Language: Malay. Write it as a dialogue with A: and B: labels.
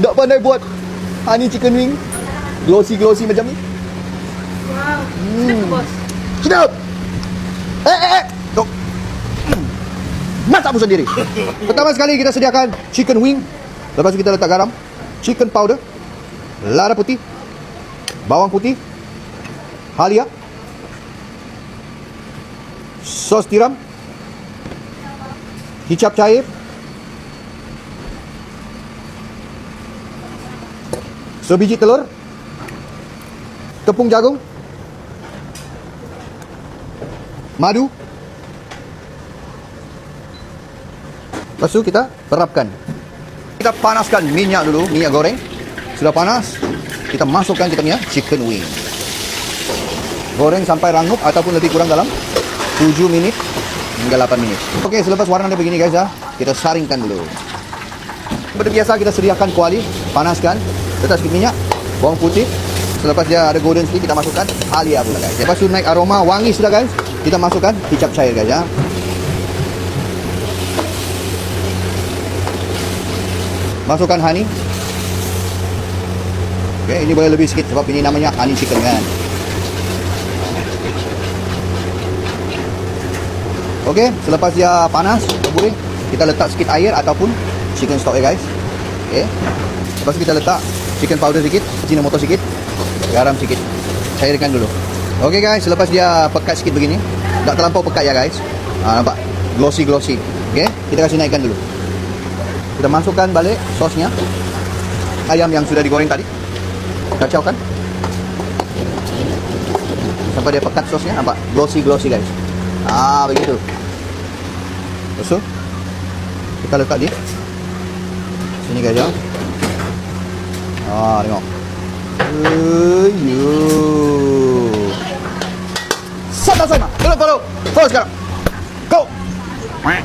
A: Tak pandai buat honey chicken wing. Glossy-glossy macam ni. Wow. Sedap ke bos? Sedap. Eh, eh, eh. Tok. Masak pun sendiri. Pertama sekali kita sediakan chicken wing. Lepas tu kita letak garam, chicken powder, lada putih, bawang putih, halia, sos tiram, kicap cair, sebiji telur, tepung jagung, madu. Lepas tu kita terapkan. Kita panaskan minyak dulu, minyak goreng. Sudah panas, kita masukkan kita punya chicken wing. Goreng sampai rangup ataupun lebih kurang dalam 7 minit hingga 8 minit. Okey, selepas warna dia begini guys ya, kita saringkan dulu. Seperti biasa kita sediakan kuali, panaskan, letak sedikit minyak, bawang putih. Selepas dia ada golden sedikit, kita masukkan halia pula guys. Lepas tu naik aroma wangi sudah guys, kita masukkan kicap cair guys ya. Masukkan honey. Okey, ini boleh lebih sikit sebab ini namanya honey chicken kan. Okey, selepas dia panas, boleh kita letak sikit air ataupun chicken stock ya guys. Okey. Lepas kita letak chicken powder sikit, motor sikit, garam sikit. Cairkan dulu. Okey guys, selepas dia pekat sikit begini, tak terlampau pekat ya guys. Ha, nampak? Glossy glossy. Okey, kita kasih naikkan dulu. Kita masukkan balik sosnya. Ayam yang sudah digoreng tadi. Kacaukan. Sampai dia pekat sosnya, nampak? Glossy glossy guys. Ah, begitu. Tu, kita letak di sini guys ya. あーあれもうーゆー。さあ出さいまドロップドロッフォースから。ゴー。